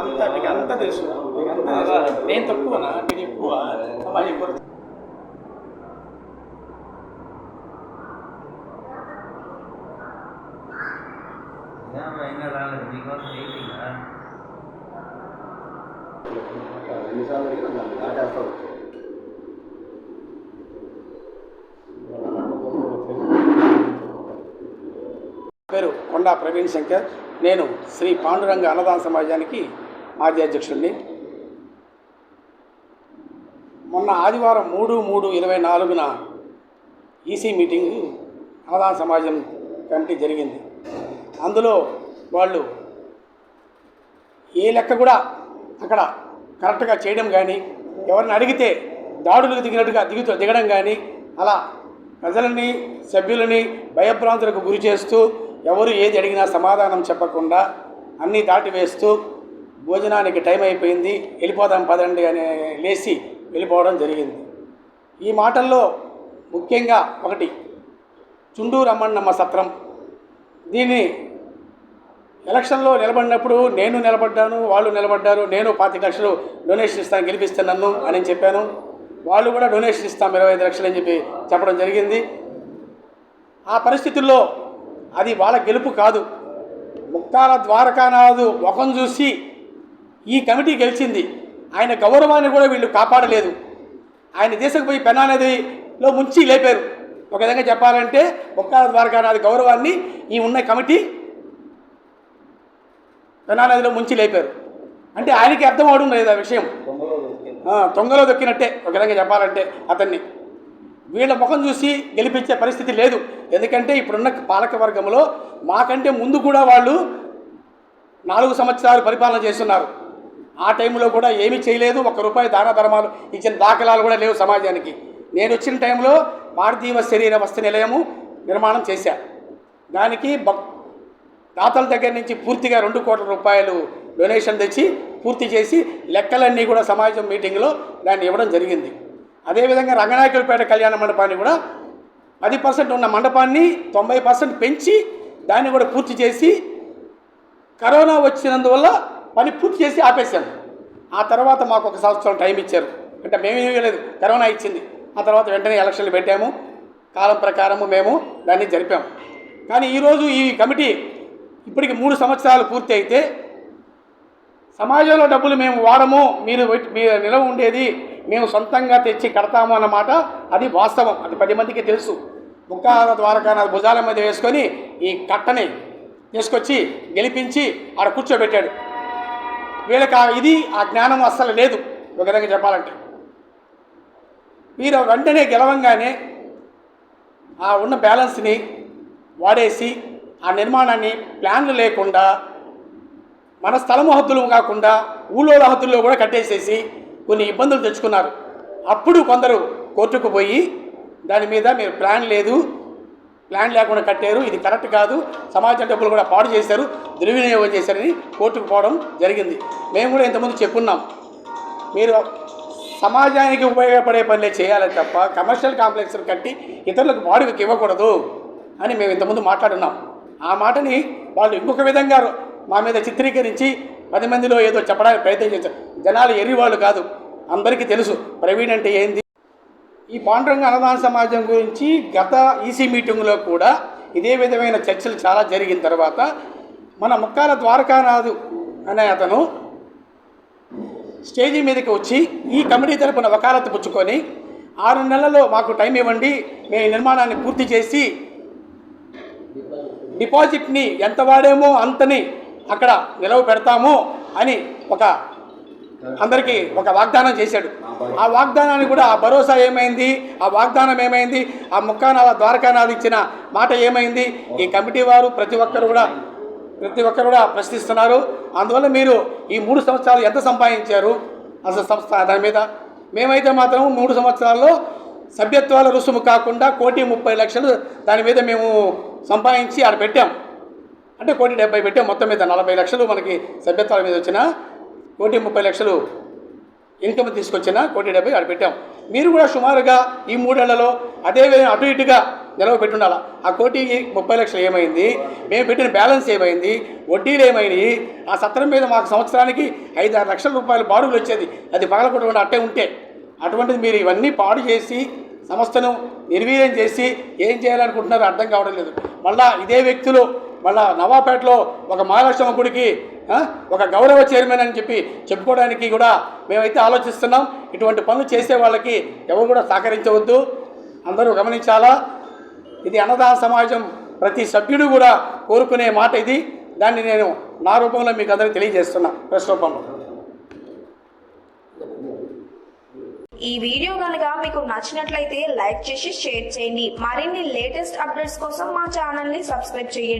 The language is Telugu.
అంత మీకు అంత నేను తక్కువనా ఎన్నిసార్లు దాన్ని దాటేస్తా వచ్చాను పేరు కొండా ప్రవీణ్ శంకర్. నేను శ్రీ పాండురంగ అన్నదాన సమాజానికి మాజీ అధ్యక్షుడిని. మొన్న ఆదివారం మూడు మూడు ఇరవై నాలుగున ఈసీ మీటింగ్ అన్నదాన సమాజం కమిటీ జరిగింది. అందులో వాళ్ళు ఏ లెక్క కూడా అక్కడ కరెక్ట్గా చేయడం కానీ ఎవరిని అడిగితే దాడులకు దిగినట్టుగా దిగుతూ దిగడం కానీ అలా ప్రజలని సభ్యులని భయభ్రాంతులకు గురి చేస్తూ ఎవరు ఏది అడిగినా సమాధానం చెప్పకుండా అన్నీ దాటివేస్తూ భోజనానికి టైం అయిపోయింది వెళ్ళిపోదాం పదండి అని లేచి వెళ్ళిపోవడం జరిగింది. ఈ మాటల్లో ముఖ్యంగా ఒకటి చుండూరమ్మన్నమ్మ సత్రం. దీన్ని ఎలక్షన్లో నిలబడినప్పుడు నేను నిలబడ్డాను వాళ్ళు నిలబడ్డారు నేను పాతిక లక్షలు డొనేషన్ ఇస్తాను గెలిపిస్తే నన్ను అని చెప్పాను. వాళ్ళు కూడా డొనేషన్ ఇస్తాం ఇరవై ఐదు లక్షలు అని చెప్పి చెప్పడం జరిగింది. ఆ పరిస్థితుల్లో అది వాళ్ళ గెలుపు కాదు. ముక్తాల ద్వారకానాథు ముఖం చూసి ఈ కమిటీ గెలిచింది. ఆయన గౌరవాన్ని కూడా వీళ్ళు కాపాడలేదు. ఆయన తీసుకుపోయి పోయి నదిలో ముంచి లేపారు. ఒక విధంగా చెప్పాలంటే ముక్తాల ద్వారకానాథ్ గౌరవాన్ని ఈ ఉన్న కమిటీ పెనానదిలో ముంచి లేపారు. అంటే ఆయనకి అర్థం అవడం లేదు ఆ విషయం. తొంగలో దొక్కినట్టే ఒక విధంగా చెప్పాలంటే అతన్ని. వీళ్ళ ముఖం చూసి గెలిపించే పరిస్థితి లేదు. ఎందుకంటే ఇప్పుడున్న పాలక వర్గంలో మాకంటే ముందు కూడా వాళ్ళు నాలుగు సంవత్సరాలు పరిపాలన చేస్తున్నారు. ఆ టైంలో కూడా ఏమీ చేయలేదు. ఒక్క రూపాయి దాన ధర్మాలు ఇచ్చిన దాఖలాలు కూడా లేవు సమాజానికి. నేను వచ్చిన టైంలో పార్థివ శరీర వస్తు నిలయము నిర్మాణం చేశాను దానికి భక్ దాతల దగ్గర నుంచి పూర్తిగా రెండు కోట్ల రూపాయలు డొనేషన్ తెచ్చి పూర్తి చేసి లెక్కలన్నీ కూడా సమాజం మీటింగ్లో దాన్ని ఇవ్వడం జరిగింది. అదేవిధంగా రంగనాయకులపేట కళ్యాణ మండపాన్ని కూడా పది పర్సెంట్ ఉన్న మండపాన్ని తొంభై పర్సెంట్ పెంచి దాన్ని కూడా పూర్తి చేసి కరోనా వచ్చినందువల్ల పని పూర్తి చేసి ఆపేశాను ఆ తర్వాత మాకు ఒక సంవత్సరం టైం ఇచ్చారు. అంటే మేమేమీ లేదు కరోనా ఇచ్చింది. ఆ తర్వాత వెంటనే ఎలక్షన్లు పెట్టాము. కాలం ప్రకారము మేము దాన్ని జరిపాము. కానీ ఈరోజు ఈ కమిటీ ఇప్పటికి మూడు సంవత్సరాలు పూర్తి అయితే సమాజంలో డబ్బులు మేము వాడము మీరు పెట్టి- మీ నిలవ ఉండేది మేము సొంతంగా తెచ్చి కడతాము అన్నమాట అది వాస్తవం. అది పది మందికి తెలుసు. ముఖాల ద్వారకా భుజాల మీద వేసుకొని ఈ కట్టని తీసుకొచ్చి గెలిపించి ఆడ కూర్చోబెట్టాడు. వీళ్ళకి ఇది ఆ జ్ఞానం అస్సలు లేదు. ఒక విధంగా చెప్పాలంటే. వీరు వెంటనే గెలవంగానే ఆ ఉన్న బ్యాలెన్స్ని వాడేసి ఆ నిర్మాణాన్ని ప్లాన్లు లేకుండా మన స్థలము హద్దులు కాకుండా ఊళ్ళో హద్దుల్లో కూడా కట్టేసేసి కొన్ని ఇబ్బందులు తెచ్చుకున్నారు. అప్పుడు కొందరు కోర్టుకు పోయి దాని మీద మీరు ప్లాన్ లేదు ప్లాన్ లేకుండా కట్టారు ఇది కరెక్ట్ కాదు సమాజం డబ్బులు కూడా పాడు చేశారు దుర్వినియోగం చేశారని కోర్టుకు పోవడం జరిగింది. మేము కూడా ఇంతకుముందు చెప్పున్నాం. మీరు సమాజానికి ఉపయోగపడే పనులే చేయాలి తప్ప కమర్షియల్ కాంప్లెక్స్ కట్టి ఇతరులకు వాడుకకి ఇవ్వకూడదు అని మేము ఇంతకుముందు మాట్లాడున్నాం. ఆ మాటని వాళ్ళు ఇంకొక విధంగా మా మీద చిత్రీకరించి పది మందిలో ఏదో చెప్పడానికి ప్రయత్నం చేశారు. జనాలు ఎర్రివాళ్ళు కాదు. అందరికీ తెలుసు. ప్రవీణ్ అంటే ఏంది? ఈ పాండురంగ అన్నదాన సమాజం గురించి గత ఈసీ మీటింగ్లో కూడా ఇదే విధమైన చర్చలు చాలా జరిగిన తర్వాత మన ముక్కాల ద్వారకానాథు అనే అతను స్టేజీ మీదకి వచ్చి ఈ కమిటీ తరపున వకాలత్తు పుచ్చుకొని ఆరు నెలల్లో మాకు టైం ఇవ్వండి మేము ఈ నిర్మాణాన్ని పూర్తి చేసి డిపాజిట్ని ఎంత వాడేమో అంతని అక్కడ నిలవ పెడతాము అని ఒక అందరికీ ఒక వాగ్దానం చేశాడు. ఆ వాగ్దానాన్ని కూడా ఆ భరోసా ఏమైంది? ఆ వాగ్దానం ఏమైంది? ఆ ముక్కానా ద్వారకానాథ్ ఇచ్చిన మాట ఏమైంది? ఈ కమిటీ వారు ప్రతి ఒక్కరు కూడా ప్రతి ఒక్కరు కూడా ప్రశ్నిస్తున్నారు. అందువల్ల మీరు ఈ మూడు సంవత్సరాలు ఎంత సంపాదించారు? అసలు సంస్థ దాని మీద మేమైతే మాత్రం మూడు సంవత్సరాల్లో సభ్యత్వాల రుసుము కాకుండా కోటి ముప్పై లక్షలు దాని మీద మేము సంపాదించి ఆడ పెట్టాం. అంటే కోటి డెబ్బై పెట్టాం. మొత్తం మీద నలభై లక్షలు మనకి సభ్యత్వాల మీద వచ్చిన కోటి ముప్పై లక్షలు ఇన్కమ్ తీసుకొచ్చిన కోటి డెబ్బై ఆడ పెట్టాం. మీరు కూడా సుమారుగా ఈ మూడేళ్ళలో అదే విధంగా అటు ఇటుగా నిలవ పెట్టుండాలి? ఆ కోటి ముప్పై లక్షలు ఏమైంది? మేము పెట్టిన బ్యాలెన్స్ ఏమైంది? వడ్డీలు ఏమైనాయి? ఆ సత్రం మీద మాకు సంవత్సరానికి ఐదు ఆరు లక్షల రూపాయలు బాడుగులు వచ్చేది. అది పగలకొట్టకుండా అట్టే ఉంటే. అటువంటిది మీరు ఇవన్నీ పాడు చేసి సంస్థను నిర్వీర్యం చేసి ఏం చేయాలనుకుంటున్నారో అర్థం కావడం లేదు. మళ్ళా ఇదే వ్యక్తులు మళ్ళా నవాపేటలో ఒక మహాలక్ష్మ గుడికి ఒక గౌరవ చైర్మన్ అని చెప్పి చెప్పుకోవడానికి కూడా మేమైతే ఆలోచిస్తున్నాం. ఇటువంటి పనులు చేసే వాళ్ళకి ఎవరు కూడా సహకరించవద్దు. అందరూ గమనించాలా? ఇది అన్నదాన సమాజం ప్రతి సభ్యుడు కూడా కోరుకునే మాట ఇది. దాన్ని నేను నా రూపంలో మీకు అందరికీ తెలియజేస్తున్నా. ప్రెస్ రూపంలో ఈ వీడియో కనుక మీకు నచ్చినట్లయితే లైక్ చేసి షేర్ చేయండి. మరిన్ని లేటెస్ట్ అప్డేట్స్ కోసం మా ఛానల్ని సబ్స్క్రైబ్ చేయండి.